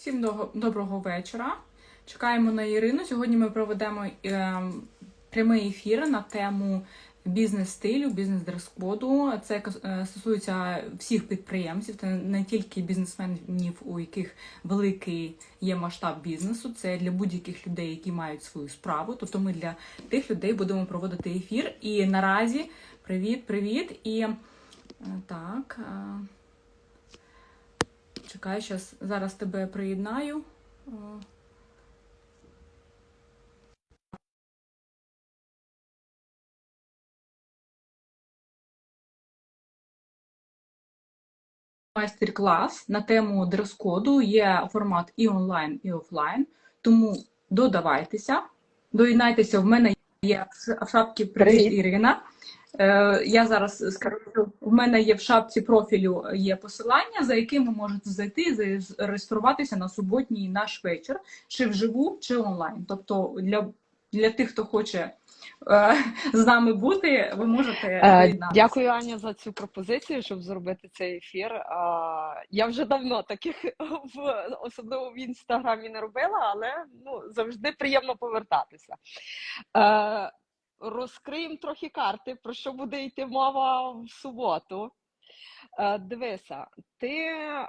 Всім доброго вечора. Чекаємо на Ірину. Сьогодні ми проведемо е, прямий ефір на тему бізнес-стилю, бізнес-дрес-коду. Це е, стосується всіх підприємців, це не тільки бізнесменів, у яких великий є масштаб бізнесу. Це для будь-яких людей, які мають свою справу. Тобто ми для тих людей будемо проводити ефір. І наразі привіт, привіт. І е, так. Чекай, щас, зараз тебе приєднаю. Майстер-клас на тему дрес-коду є формат і онлайн, і офлайн. Тому додавайтеся, доєднайтеся. В мене є в шапці Привіт. Ірина. Е, Я зараз скажу, в мене є в шапці профілю є посилання, за яким ви можете зайти, зареєструватися на суботній наш вечір, чи вживу, чи онлайн. Тобто для, для тих, хто хоче е, з нами бути, ви можете Е. Дякую, Аня, за цю пропозицію, щоб зробити цей ефір. Е, Я вже давно таких в особливо в інстаграмі не робила, але ну завжди приємно повертатися. Розкриємо трохи карти, про що буде йти мова в суботу. Е, Дивися, ти е,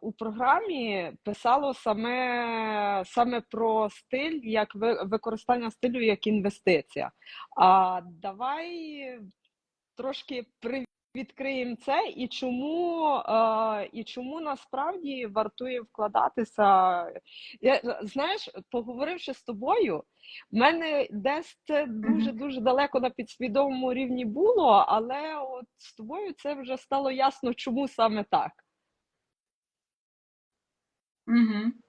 у програмі писало саме, саме про стиль, як ви- використання стилю як інвестиція. А давай трошки привідкриємо це і чому, е, і чому насправді вартує вкладатися. Я, знаєш, поговоривши з тобою, в мене десь це дуже дуже далеко на підсвідомому рівні було, але от з тобою це вже стало ясно, чому саме так. Угу.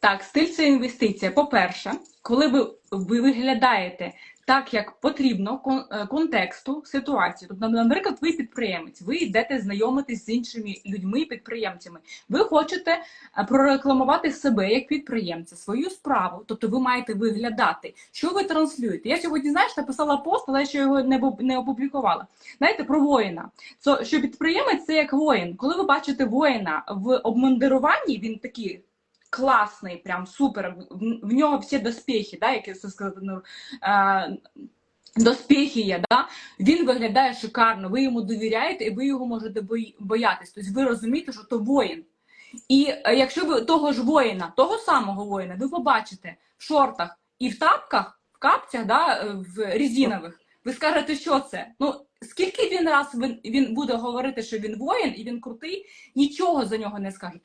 Так, стиль це інвестиція. По-перше, коли ви, ви виглядаєте так, як потрібно кон- е, контексту, ситуації. Тобто, наприклад, ви підприємець, ви йдете знайомитись з іншими людьми, підприємцями. Ви хочете е, прорекламувати себе як підприємця, свою справу. Тобто ви маєте виглядати, що ви транслюєте. Я сьогодні, знаєш, написала пост, але ще його не, не опублікувала. Знаєте, про воїна. Це, що підприємець це як воїн. Коли ви бачите воїна в обмундируванні, він такий класний, прям супер. В, нього всі доспіхи, да, як це сказати, ну, доспіхи є, да? він виглядає шикарно, ви йому довіряєте і ви його можете боятись. Тобто ви розумієте, що то воїн. І е, якщо ви того ж воїна, того самого воїна, ви побачите в шортах і в тапках, в капцях, да, е, в резинових, ви скажете, що це? Ну, скільки він раз він, він буде говорити, що він воїн і він крутий, нічого за нього не скаже.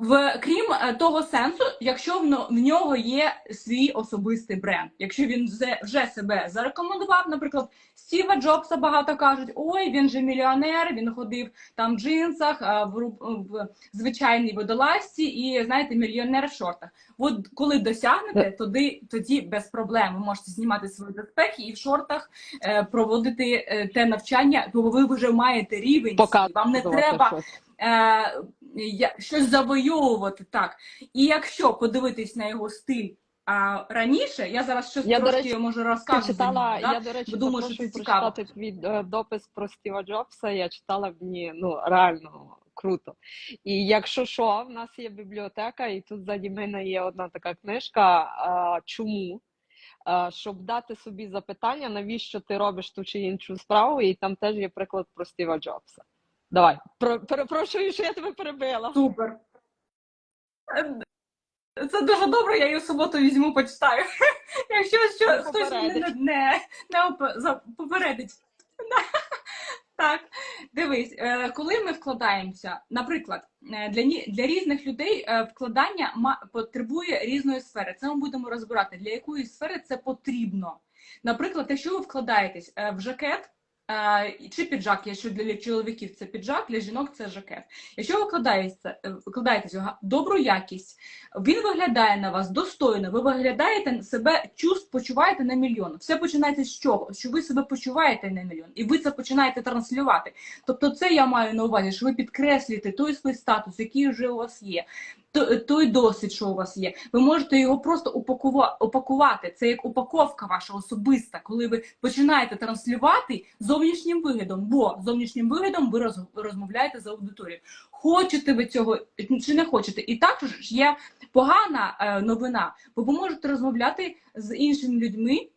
В, крім е, того сенсу, якщо в, в нього є свій особистий бренд, якщо він вже, вже себе зарекомендував, наприклад, Стіва Джобса багато кажуть, ой, він же мільйонер, він ходив там в джинсах, а, в, в звичайній водолазці і, знаєте, мільйонер в шортах. От коли досягнете, тоді, тоді без проблем ви можете знімати свої доспехи і в шортах е, проводити е, те навчання, бо ви вже маєте рівень. Вам не треба щось. Я- щось завойовувати так. І якщо подивитись на його стиль а, раніше, я зараз щось Я, трошки речі, можу Ти розказати. читала, да? я, до речі, думаю, що це цікаво. твій е, допис про Стіва Джобса. Я читала мені ну реально круто. І якщо що, в нас є бібліотека, і тут ззаді мене є одна така книжка. а, Чому? Щоб дати собі запитання, навіщо ти робиш ту чи іншу справу, і там теж є приклад про Стіва Джобса. Давай, Про- перепрошую, що я тебе перебила. Супер. Це дуже добре, я її в суботу візьму, почитаю. Якщо що, Ну, хтось мене не, не, не попередить. Так, дивись, е, коли ми вкладаємося, наприклад, е, для, ні- для різних людей е, вкладання потребує різної сфери. Це ми будемо розбирати, для якої сфери це потрібно. Наприклад, якщо ви вкладаєтесь в жакет чи піджак, якщо для чоловіків це піджак, для жінок це жакет. Якщо ви вкладаєтеся, е, га- добру якість, він виглядає на вас достойно, ви виглядаєте себе, чувств почуваєте на мільйон. Все починається з чого? Що ви себе почуваєте на мільйон, і ви це починаєте транслювати. Тобто, це я маю на увазі, що ви підкреслюєте той свій статус, який вже у вас є. То- той досвід, що у вас є. Ви можете його просто упакувати. Це як упаковка ваша особиста, коли ви починаєте транслювати зовнішнім виглядом, бо зовнішнім виглядом ви розмовляєте з аудиторією. Хочете ви цього чи не хочете? І також є погана е, новина, бо ви можете розмовляти з іншими людьми.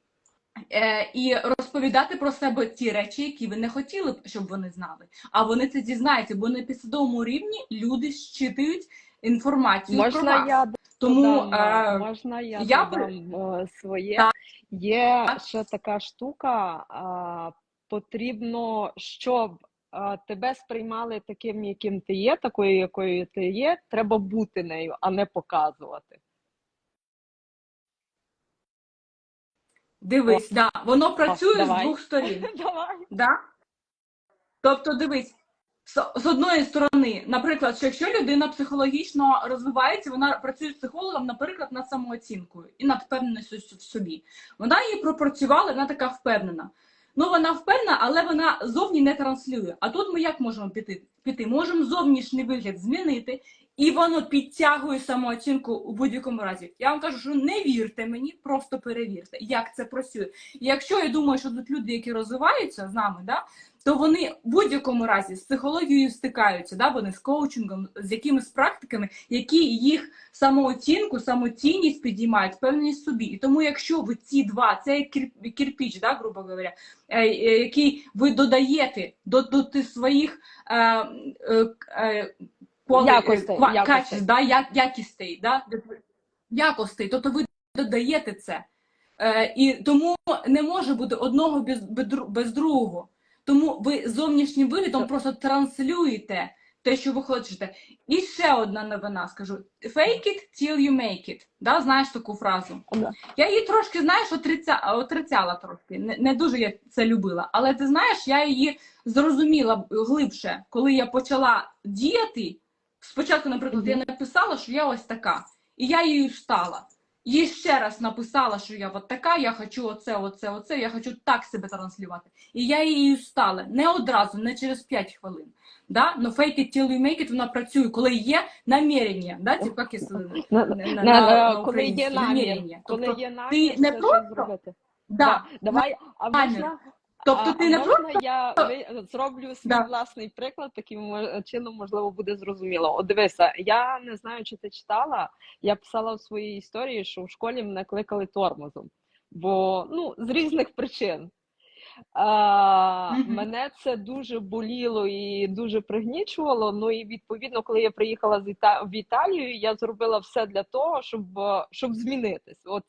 Е, і розповідати про себе ті речі, які ви не хотіли б, щоб вони знали. А вони це дізнаються, бо на підсвідомому рівні люди щитують інформацію про Можна вас. я Тому додам, е, можна я, я додам е, своє. Так. Є ще така штука, а, потрібно, щоб а, тебе сприймали таким, яким ти є, такою, якою ти є, треба бути нею, а не показувати. дивись, да, воно працює з давай. двох сторін. Давай. Да? Тобто, дивись, з, одної сторони, наприклад, що якщо людина психологічно розвивається, вона працює з психологом, наприклад, над самооцінкою і над впевненістю в собі. Вона її пропрацювала, вона така впевнена. Ну, вона впевнена, але вона зовні не транслює. А тут ми як можемо піти? піти? Можемо зовнішній вигляд змінити, і воно підтягує самооцінку у будь-якому разі. Я вам кажу, що не вірте мені, просто перевірте, як це працює. І якщо я думаю, що тут люди, які розвиваються з нами, да, то вони в будь-якому разі з психологією стикаються, да, вони з коучингом, з якимись практиками, які їх самооцінку, самоцінність підіймають, впевненість в собі. І тому, якщо ви ці два, це кірпіч, да, грубо говоря, е, е, який ви додаєте до, до своїх е, е, е, коли- Якостей, ква- якостей. качеств, да, як, якістей, да, якостей, тобто ви додаєте це. Е, і тому не може бути одного без, без, без другого. Тому ви зовнішнім виглядом просто транслюєте те, що ви хочете. І ще одна новина скажу: fake it till you make it. Да, знаєш таку фразу? Да. Я її трошки, знаєш, отриця... отрицяла трошки. Не, не дуже я це любила. Але ти знаєш, я її зрозуміла глибше, коли я почала діяти. Спочатку, наприклад, я написала, що я ось така, і я її стала. Їй ще раз написала, що я от така, я хочу оце, оце, оце, я хочу так себе транслювати. І я її стала не одразу, не через 5 хвилин. Да? Но fake it till you make it, вона працює, коли є намірення. Да? Типу, як із? На- на- на- на коли є намір, намірення. коли Тобто є намір, ти не просто- зробити. Да. Да, Давай, а можна, Тобто а, ти не можна просто я ви- зроблю свій Да. власний приклад, таким чином можливо буде зрозуміло. От дивися, я не знаю, чи ти читала. Я писала в своїй історії, що в школі мене кликали тормозом, бо ну з різних причин. А, Мгм. Мене це дуже боліло і дуже пригнічувало. Ну і відповідно, коли я приїхала з Іта- в Італію, я зробила все для того, щоб, е, щоб змінитись. От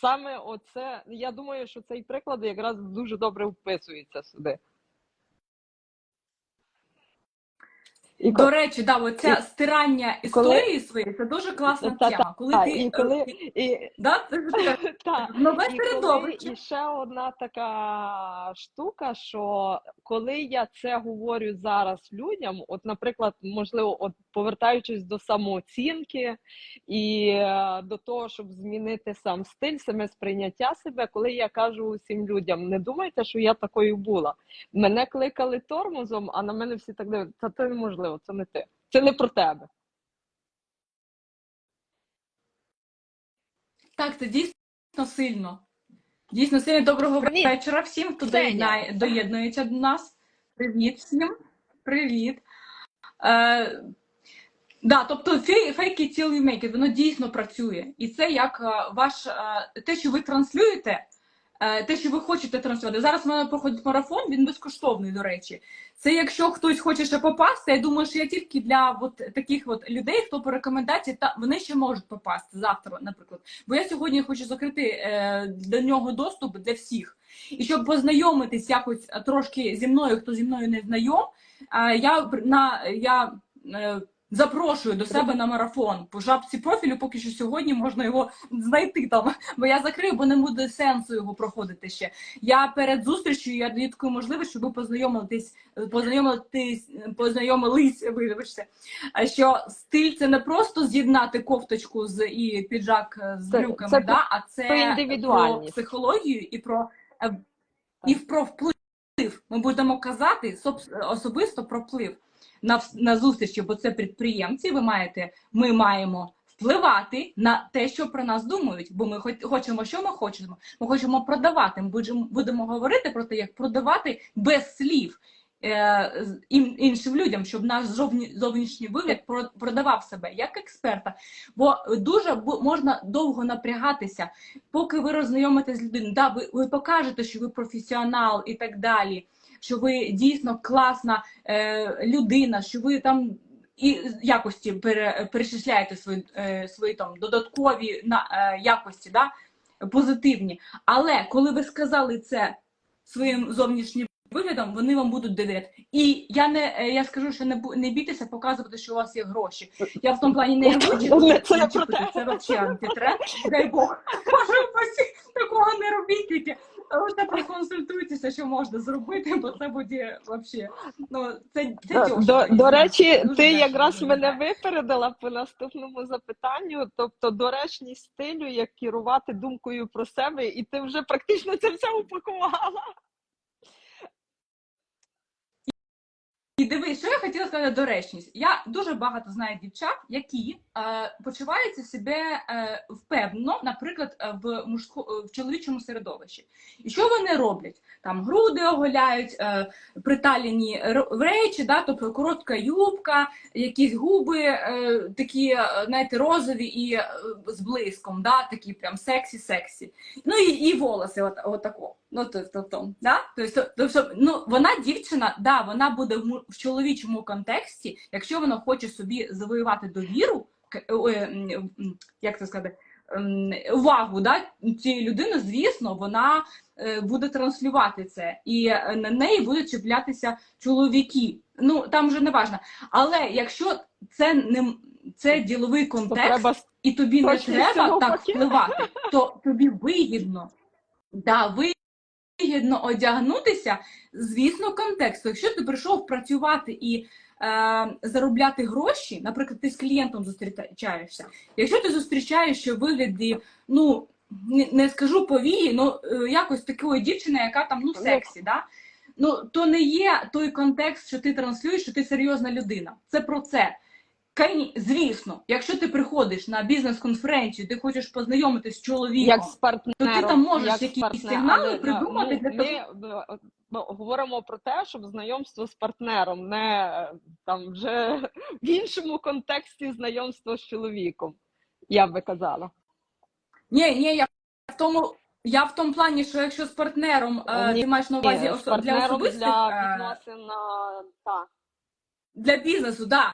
саме оце, я думаю, що цей приклад якраз дуже добре вписується сюди. І До речі, да, оця стирання коли- історії своєї це дуже класна Та- та- Коли та, ти і коли і, да, це ж та, нове І, коли, середовище. і ще одна така штука, що коли я це говорю зараз людям, от, наприклад, можливо, от повертаючись до самооцінки і е, до того, щоб змінити сам стиль, саме сприйняття себе, коли я кажу усім людям, не думайте, що я такою була. Мене кликали тормозом, а на мене всі так дивляться, та це неможливо, це не ти, це не про тебе. Так, це дійсно сильно. Дійсно сильно доброго Привіт. вечора всім, хто доєднає, доєднується до нас. Привіт всім. Привіт. Е, да, тобто till you make it, воно дійсно працює. І це як е, ваш е, те, що ви транслюєте, те, що ви хочете транслювати. Зараз в мене проходить марафон, він безкоштовний, до речі. Це якщо хтось хоче ще попасти, я думаю, що я тільки для от таких от людей, хто по рекомендації, та вони ще можуть попасти завтра, наприклад. Бо я сьогодні хочу закрити е, до нього доступ для всіх. І щоб познайомитись якось е, трошки зі мною, хто зі мною не знайом, е, я на я е, запрошую до себе на марафон. По жабці профілю поки що сьогодні можна його знайти там, бо я закрию, бо не буде сенсу його проходити ще. Я перед зустрічю я даю таку можливість, щоб ви познайомитись, познайомитись, познайомились, вибачте, а що стиль це не просто з'єднати кофточку з і піджак з Це- брюками, це да, а це про психологію і про е, і про вплив. Ми будемо казати особисто про вплив. На, на зустрічі, бо це підприємці, ви маєте, ми маємо впливати на те, що про нас думають, бо ми хоч- хочемо, що ми хочемо. Ми хочемо продавати. Ми будемо, говорити про те, як продавати без слів е, іншим людям, щоб наш зовнішній вигляд про- продавав себе як експерта. Бо дуже можна довго напрягатися, поки ви роззнайомитесь з людиною. Да, ви, ви покажете, що ви професіонал і так далі, що ви дійсно класна е, людина, що ви там. І якості пере, перечисляєте свої, е, свої там додаткові на, е, якості, да, позитивні. Але коли ви сказали це своїм зовнішнім виглядом, вони вам будуть довіряти. І я не е, я скажу, що не не бійтеся показувати, що у вас є гроші. Я в тому плані не Це- це взагалі антитренд. Дай Бог. Упасі, такого не робіть. Лише проконсультуйтеся, що можна зробити, бо це буде взагалі. Ну, це, це До, до, до речі, Дуже ти якраз мене випередила по наступному запитанню. Тобто, доречність стилю, як керувати думкою про себе, і ти вже практично це все упакувала. І дивись, що я хотіла сказати доречність. Я дуже багато знаю дівчат, які е, почуваються себе е, впевнено, наприклад, е, в мужсько, в чоловічому середовищі. І що вони роблять? Там груди оголяють, е, приталені речі, да, тобто коротка юбка, якісь губи е, такі, е, знаєте, розові і е, з блиском, да, такі прям сексі-сексі. Ну і, і волоси, от, отако. Ну, то, то, то, да? тобто, ну, вона дівчина, да, вона буде в, чоловічому контексті, якщо вона хоче собі завоювати довіру, м, як це сказати, увагу да, цієї людини, звісно, вона е, буде транслювати це, і е, на неї будуть чіплятися чоловіки. Ну там вже не важно. Але якщо це не це діловий контекст, треба і тобі не треба так впливати, то тобі вигідно. Да, вигідно одягнутися, звісно, контексту. Якщо ти прийшов працювати і заробляти гроші, наприклад, ти з клієнтом зустрічаєшся. Якщо ти зустрічаєшся в вигляді, ну не, скажу повії, ну е, якось такої дівчини, яка там ну сексі, да? ну то не є той контекст, що ти транслюєш, що ти серйозна людина. Це про це. Кай- Звісно, якщо ти приходиш на бізнес-конференцію, ти хочеш познайомитись з чоловіком, як з то ти там можеш як якісь сигнали Але, придумати ну, для ми, е, ну, говоримо про те, щоб знайомство з партнером, не е, там вже в іншому контексті знайомство з чоловіком, я би казала. Ні, ні, я в тому. Я в тому плані, що якщо з партнером е, Ні, ти маєш на увазі Ні, осо- з для особистих для е, відносин так. для бізнесу, да.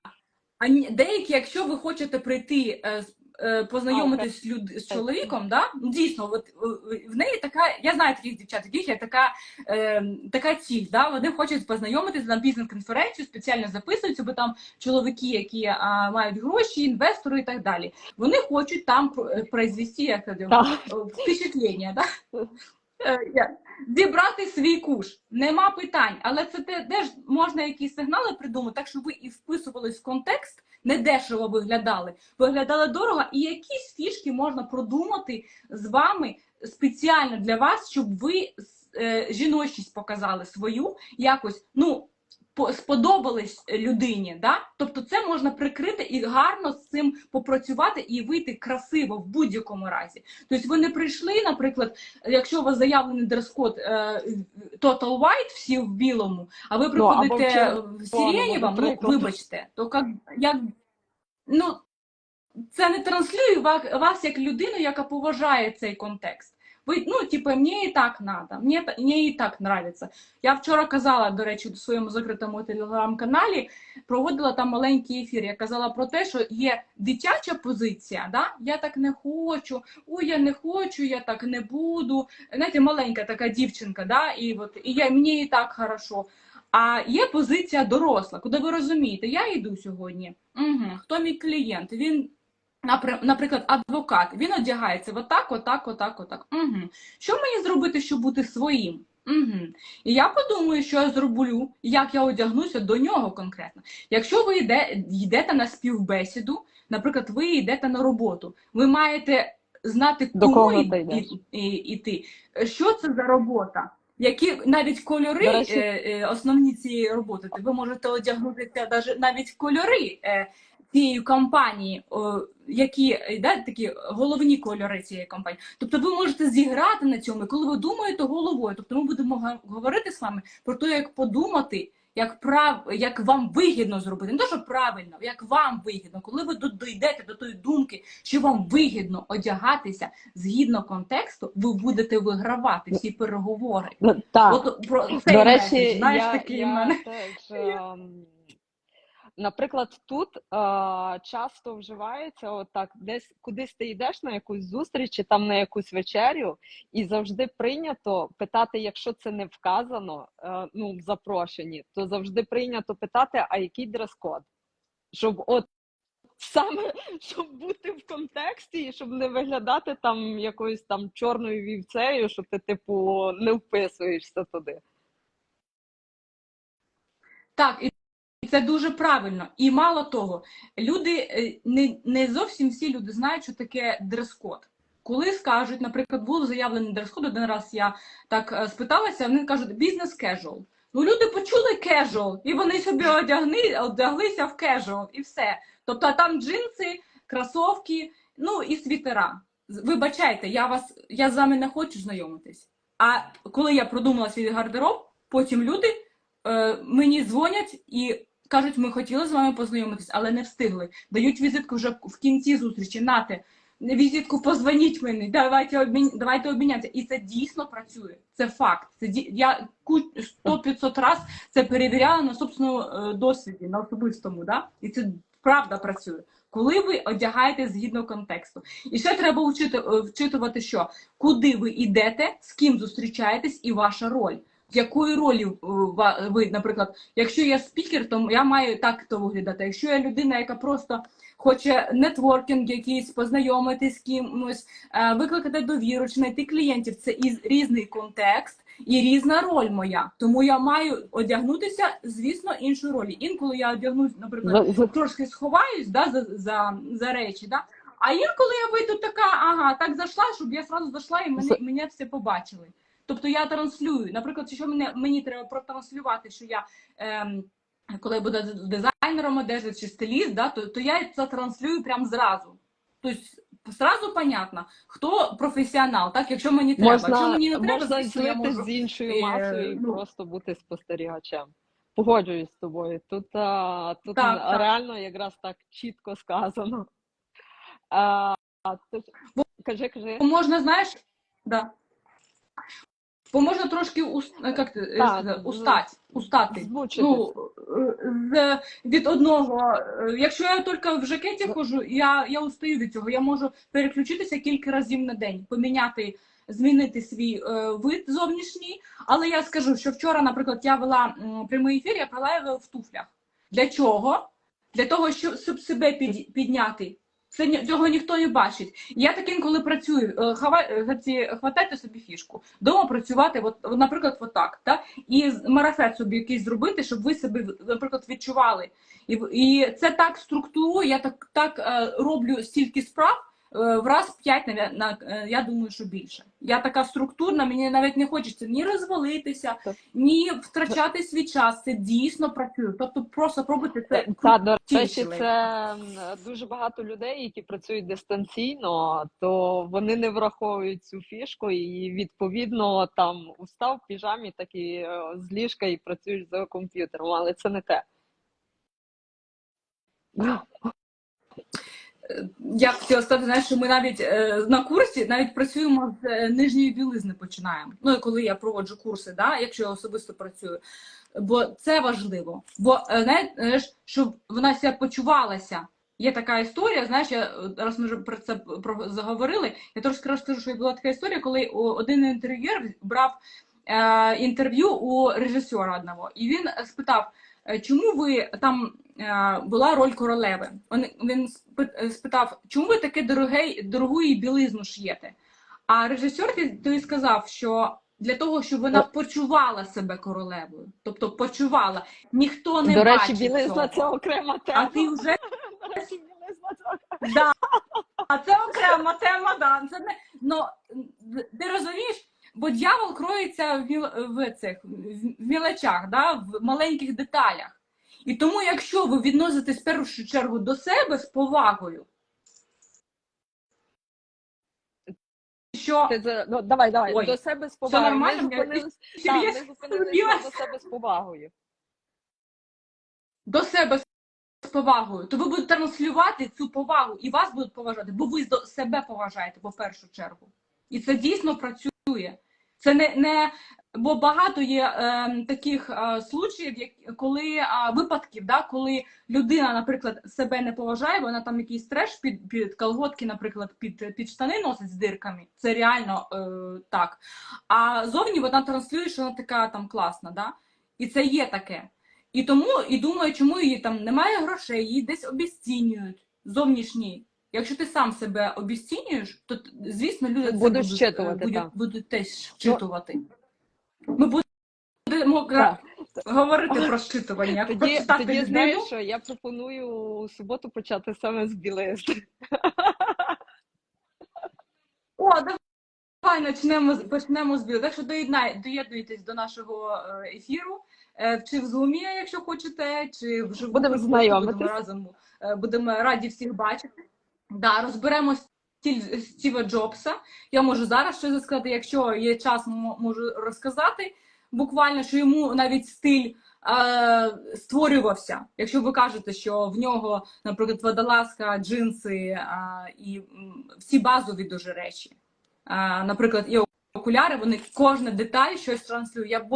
А деякі, якщо ви хочете прийти е, е, познайомитись з люд... з чоловіком, да? ну, дійсно, от е, в неї така, я знаю таких дівчат, яких є така, е, така ціль, да? вони хочуть познайомитись на бізнес-конференцію, спеціально записуються, бо там чоловіки, які а, мають гроші, інвестори і так далі. Вони хочуть там про- произвести як впечатлення, да? Е, зібрати свій куш. Нема питань, але це те, де ж можна якісь сигнали придумати, так щоб ви і вписувались в контекст, не дешево виглядали, виглядали дорого, і якісь фішки можна продумати з вами спеціально для вас, щоб ви жіночість жіночність показали свою якось, ну. По- Сподобались людині, да? тобто це можна прикрити і гарно з цим попрацювати і вийти красиво в будь-якому разі. Тобто ви не прийшли, наприклад, якщо у вас заявлений дрес-код е, Total White, всі в білому, а ви Ну, приходите червоному, в сиренєвому, ну, вибачте, то як, як ну, це не транслює вас як людину, яка поважає цей контекст. Ви, ну, типу, мені і так надо, мені, мені і так нравиться. Я вчора казала, до речі, у своєму закритому телеграм-каналі, проводила там маленький ефір. Я казала про те, що є дитяча позиція, да? я так не хочу, ой, я не хочу, я так не буду. Знаєте, маленька така дівчинка, да? і, от, і я, мені і так хорошо. А є позиція доросла, куди ви розумієте, я йду сьогодні. Угу. Хто мій клієнт? Він, наприклад, адвокат, він одягається отак, отак, отак, отак. Угу. Що мені зробити, щоб бути своїм? Угу. І я подумаю, що я зроблю, як я одягнуся до нього конкретно. Якщо ви йде, йдете на співбесіду, наприклад, ви йдете на роботу, ви маєте знати, До кому іти. Що це за робота? які навіть кольори речі- е, е, основні цієї роботи, ви можете одягнутися навіть кольори е, цієї компанії, які е, да, такі головні кольори цієї компанії. Тобто ви можете зіграти на цьому, і коли ви думаєте головою. Тобто ми будемо говорити з вами про те, як подумати. Як прав, як вам вигідно зробити, не то, що правильно, як вам вигідно, коли ви дійдете до тої думки, що вам вигідно одягатися згідно контексту, ви будете вигравати всі переговори. Ну, Так. От про До речі, знаєш, я, такий я мене. теж, ем, наприклад, тут е, часто вживається отак, десь кудись ти йдеш на якусь зустріч чи там на якусь вечерю, і завжди прийнято питати, якщо це не вказано, е, ну, в запрошенні, то завжди прийнято питати, а який дрес-код? Щоб от саме щоб бути в контексті і щоб не виглядати там якоюсь там чорною вівцею, що ти, типу, не вписуєшся туди. Так, і це дуже правильно. І мало того, люди е, не, не зовсім всі люди знають, що таке дрес-код. Коли скажуть, наприклад, був заявлений дрес-код, один раз я так е, спиталася, вони кажуть бізнес casual. Ну, люди почули casual, і вони собі одягни, одяглися в casual, і все. Тобто там джинси, кросовки, ну і світера. Вибачайте, я вас я з вами не хочу знайомитись. А коли я продумала свій гардероб, потім люди е, мені дзвонять і кажуть, ми хотіли з вами познайомитись, але не встигли. Дають візитку вже в кінці зустрічі. Нате, візитку позвоніть мені, давайте обмін... давайте обмінятися. І це дійсно працює. Це факт. Це ді... Я 100-500 раз це перевіряла на собственному е, досвіді, на особистому, да? і це правда працює. Коли ви одягаєте згідно контексту. І ще треба вчити, е, вчитувати, що куди ви йдете, з ким зустрічаєтесь, і ваша роль. Якої ролі е, ви, наприклад, якщо я спікер, то я маю так то виглядати. Якщо я людина, яка просто хоче нетворкінг якийсь, познайомитись з кимось, е, викликати довіру, чи знайти клієнтів, це і різний контекст і різна роль моя. Тому я маю одягнутися, звісно, іншою ролі. Інколи я одягнусь, наприклад, трошки сховаюсь да, за, за, за речі. Да? А інколи я вийду така, ага, так зайшла, щоб я зразу зайшла і мене, мене все побачили. Тобто я транслюю. Наприклад, якщо мене, мені треба протранслювати, що я. Ем, коли я буду дизайнером одежі чи стиліст, да, то, то я це транслюю прямо зразу. Тобто зразу понятно, хто професіонал, так? Якщо мені треба. якщо Можна, мені не треба, можна звісно, я можу. з іншою е, масою і ну. просто бути спостерігачем. Погоджуюсь з тобою. Тут, а, тут Так, н- так. реально якраз так чітко сказано. А, то, Бо- кажи, кажи. Можна, знаєш, да. Бо можна трошки ус, як ти, е, Так, з- устать, устати. Звучити. Ну, е, з, від одного, е, якщо я тільки в жакеті ходжу, я, я устаю від цього. Я можу переключитися кілька разів на день, поміняти, змінити свій е, вид зовнішній. Але я скажу, що вчора, наприклад, я вела прямий ефір, я провела його в туфлях. Для чого? Для того, щоб, щоб себе під, підняти. Це цього ніхто не бачить. Я так інколи працюю. е, хава- е, ці, хватайте собі фішку. Дома працювати, от, наприклад, отак. Так? І марафет собі якийсь зробити, щоб ви себе, наприклад, відчували. І, і це так структурую, я так, так е, роблю стільки справ. Е, В раз на, е, я думаю, що більше. Я така структурна, мені навіть не хочеться ні розвалитися, ні втрачати свій час. Це дійсно працює. Тобто просто пробуйте це. Та, до речі, це дуже багато людей, які працюють дистанційно, то вони не враховують цю фішку, і відповідно там устав в піжамі, так і е, з ліжка і працюєш за комп'ютером, але це не те. Я б хотіла сказати, знаєш, що ми навіть е, на курсі навіть працюємо з е, нижньої білизни починаємо. Ну і коли я проводжу курси, да, якщо я особисто працюю. Бо це важливо. Бо е, знаєш, щоб вона себе почувалася. Є така історія, знаєш, я раз ми вже про це заговорили. Я трошки розкажу, що була така історія, коли один інтерв'юер брав е, інтерв'ю у режисера одного, і він спитав, чому ви там була роль королеви. Він, він спитав, чому ви таке дороге, дорогу і білизну шиєте? А режисер той сказав, що для того, щоб вона почувала себе королевою, тобто почувала, ніхто не До речі, бачить білизна цього. це окрема тема. А ти вже речі, білизна да. А це окрема тема, да. Це не ну ти розумієш, бо дьявол кроється в, в цих в мілочах, да, в маленьких деталях. І тому, якщо ви відноситесь в першу чергу до себе з повагою, що Ти ну, давай, давай, Ой, до себе з повагою. нормально? Ми зупинились, я ми зупинились до себе з повагою. до себе з повагою, то ви будете транслювати цю повагу і вас будуть поважати, бо ви себе поважаєте по першу чергу. І це дійсно працює. Це не, не бо багато є е, таких е, случаїв, як коли е, випадків, да, коли людина, наприклад, себе не поважає, вона там якийсь треш під, під колготки, наприклад, під, під штани носить з дирками. Це реально е, так. А зовні вона транслює, що вона така там класна, да? І це є таке. І тому і думаю, чому її там немає грошей, її десь обіцінюють зовнішні. Якщо ти сам себе обіцінюєш, то звісно люди це Будуть будуть, вчитувати, е, будуть, так. будуть теж вчитувати. Ми будемо Так. говорити про щитування. Тоді, тоді знаєш, що я пропоную у суботу почати саме з білизни. О, давай почнемо, почнемо з білу. Так що доєднай, доєднуйтесь до нашого е, ефіру, е, чи в Zoom, якщо хочете, чи вживу. Будемо Просто знайомитись. Будемо разом, е, будемо раді всіх бачити. Да, розберемо Стіва Джобса. Я можу зараз щось сказати, якщо є час, можу розказати. Буквально, що йому навіть стиль е, створювався. Якщо ви кажете, що в нього, наприклад, водолазка, джинси е, і всі базові дуже речі. Е, наприклад, і окуляри, вони кожна деталь щось транслює. Я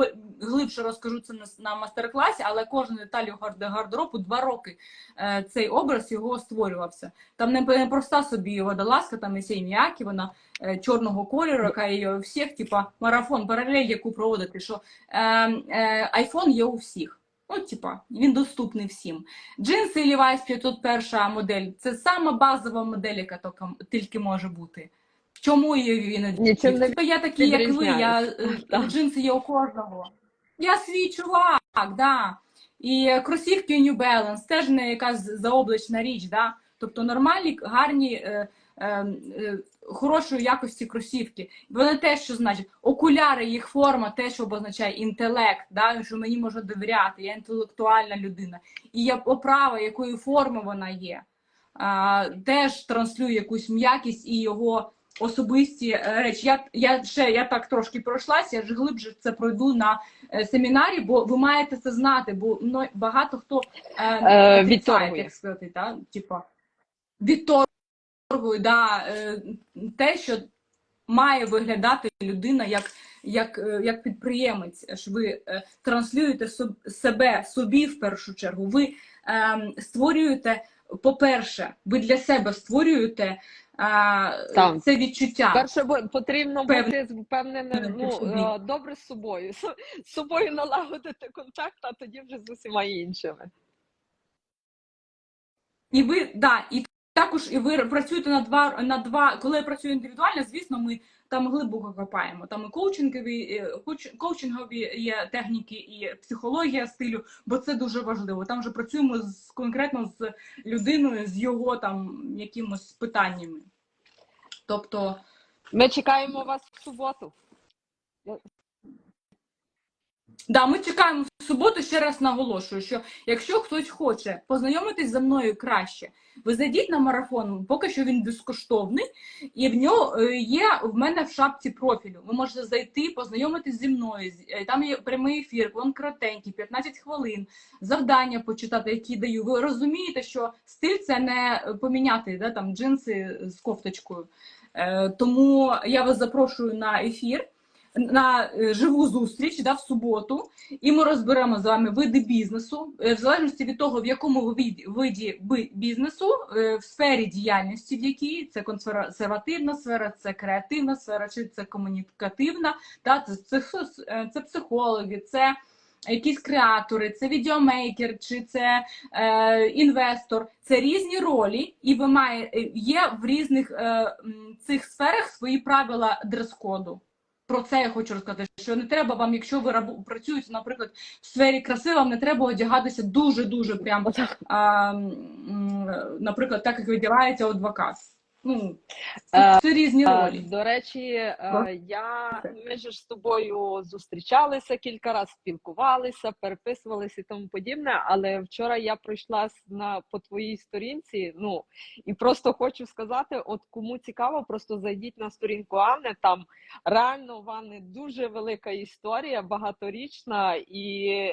глибше розкажу це на, мастер-класі, але кожна деталь гардеробу два роки е, цей образ його створювався. Там не, проста собі водолазка, там і м'які, вона е, чорного кольору, яка є у всіх, типа марафон, паралель, яку проводити, що е, е, iPhone є у всіх. Ну, типа, він доступний всім. Джинси Levi's 501 модель це сама базова модель, яка тільки може бути. Чому він? Нічим не я такий, як ви, я, е, Так. джинси є у кожного. Я свій чувак, да. І кросівки New Balance теж не якась заоблачна річ, да. Тобто нормальні, гарні, е, е, е, хорошої якості кросівки. Вони теж що значить, окуляри, їх форма теж обозначає інтелект, да, що мені можна довіряти, я інтелектуальна людина. І я оправа, якої форми вона є, а, теж транслює якусь м'якість і його особисті е, речі. Я, я ще я так трошки пройшлася, я ж глибше це пройду на е, семінарі, бо ви маєте це знати, бо ну, багато хто е, Е, відторгує. як сказати, та, типа, відторгує, да, те, що має виглядати людина як, як, як підприємець, що ви транслюєте себе собі в першу чергу. Ви е, створюєте, по-перше, ви для себе створюєте а, це відчуття. Перше потрібно бути впевненим, ну, е, добре з собою. З з собою налагодити контакт, а тоді вже з усіма іншими. І ви, да, і також і ви працюєте на два, на два, коли я працюю індивідуально, звісно, ми там глибоко копаємо. Там і коучингові, е, коуч- коучингові є техніки, і психологія стилю, бо це дуже важливо. Там вже працюємо з конкретно з людиною, з його там якимось питаннями. Тобто, Ми чекаємо вас в суботу. Да, ми чекаємо в суботу. Ще раз наголошую, що якщо хтось хоче познайомитись зі мною краще, ви зайдіть на марафон. Поки що він безкоштовний, і в нього е, є в мене в шапці профілю. Ви можете зайти, познайомитись зі мною. Е, Там є прямий ефір, він коротенький, 15 хвилин, завдання почитати, які даю. Ви розумієте, що стиль це не поміняти да, там джинси з кофточкою. Е, Тому я вас запрошую на ефір. На е, живу зустріч да, в суботу, і ми розберемо з вами види бізнесу, е, в залежності від того, в якому ви виді бізнесу, е, в сфері діяльності, в якій це консервативна сфера, це креативна сфера, чи це комунікативна, да, це, це, це психологи, це якісь креатори, це відеомейкер, чи це е, інвестор. Це різні ролі, і ви має, є в різних е, цих сферах свої правила дрес-коду. Про це я хочу розказати, що не треба вам, якщо ви працюєте, наприклад, в сфері краси, вам не треба одягатися дуже-дуже прям, а, наприклад, так як одягається адвокат. Ну, Е, це, це різні Е, ролі. До речі, е, я ми ж з тобою зустрічалися кілька разів, спілкувалися, переписувалися і тому подібне. Але вчора я пройшла на по твоїй сторінці. Ну і просто хочу сказати: от кому цікаво, просто зайдіть на сторінку Анни. Там реально в Анни дуже велика історія, багаторічна, і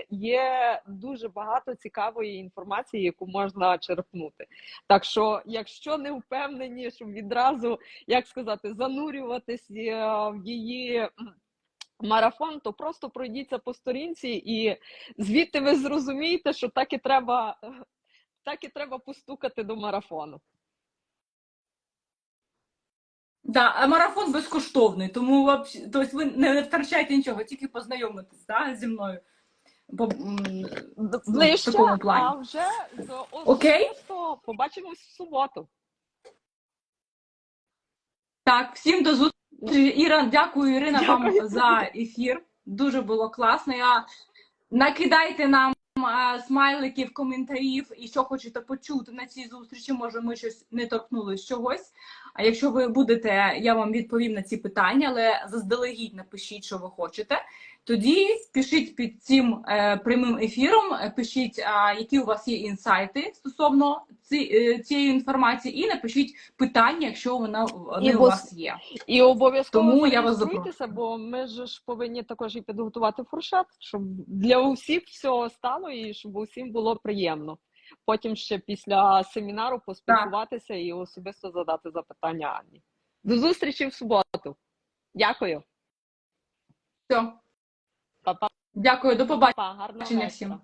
є дуже багато цікавої інформації, яку можна черпнути. Так що, якщо не впевнені, щоб відразу як сказати, занурюватись е, в її марафон, то просто пройдіться по сторінці, і звідти ви зрозумієте, що так і треба, так і треба постукати до марафону. Да, а марафон безкоштовний, тому тобто ви не втрачаєте нічого, тільки познайомитись да, зі мною. М, ну, в Ближче, такому плані. а вже з Окей. побачимось в суботу. Так, всім до зустрічі. Іра, дякую, Ірина, Дякую. вам за ефір. Дуже було класно. Я... Накидайте нам а, смайликів, коментарів і що хочете почути на цій зустрічі. Може, ми щось не торкнулись чогось. А якщо ви будете, я вам відповім на ці питання, але заздалегідь напишіть, що ви хочете. Тоді пишіть під цим е, прямим ефіром, е, пишіть, які у вас є інсайти стосовно ці, е, цієї інформації, і напишіть питання, якщо вона вони І у вас є. І обов'язково Тому я вас зареєструйтеся, бо ми ж повинні також і підготувати фуршет, щоб для усіх все стало і щоб усім було приємно. Потім ще після семінару поспілкуватися і особисто задати запитання Анні. До зустрічі в суботу. Дякую. Все. Па-па. Дякую, до побачення Гарного всім.